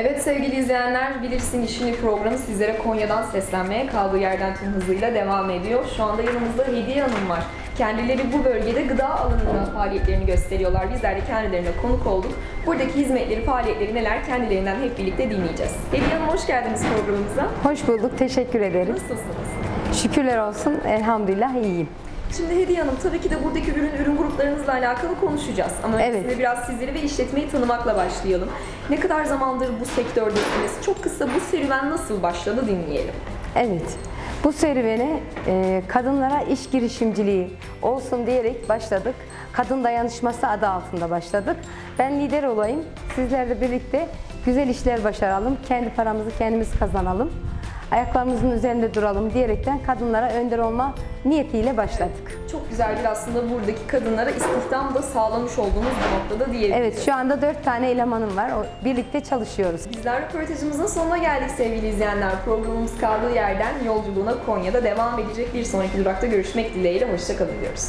Evet sevgili izleyenler, Bilirsin İşini programı sizlere Konya'dan seslenmeye kaldığı yerden tüm hızıyla devam ediyor. Şu anda yanımızda Hediye Hanım var. Kendileri bu bölgede gıda alanında faaliyetlerini gösteriyorlar. Bizler de kendilerine konuk olduk. Buradaki hizmetleri, faaliyetleri neler kendilerinden hep birlikte dinleyeceğiz. Hediye Hanım hoş geldiniz programımıza. Hoş bulduk, teşekkür ederim. Nasılsınız? Şükürler olsun, elhamdülillah iyiyim. Şimdi Hediye Hanım tabii ki de buradaki ürün ürün gruplarınızla alakalı konuşacağız. Ama Evet. öncesinde biraz sizleri ve işletmeyi tanımakla başlayalım. Ne kadar zamandır bu sektördesiniz? Çok kısa bu serüven nasıl başladı dinleyelim. Evet, bu serüvene e, kadınlara iş girişimciliği olsun diyerek başladık. Kadın Dayanışması adı altında başladık. Ben lider olayım, sizlerle birlikte güzel işler başaralım, kendi paramızı kendimiz kazanalım, ayaklarımızın üzerinde duralım diyerekten kadınlara önder olma niyetiyle başladık. Çok güzel bir aslında buradaki kadınlara istihdam da sağlamış olduğunuz bir noktada diyebiliriz. Evet, şu anda dört tane elemanım var, o- birlikte çalışıyoruz. Bizler röportajımızın sonuna geldik sevgili izleyenler. Programımız kaldığı yerden yolculuğuna Konya'da devam edecek. Bir sonraki durakta görüşmek dileğiyle. Hoşçakalın diyoruz.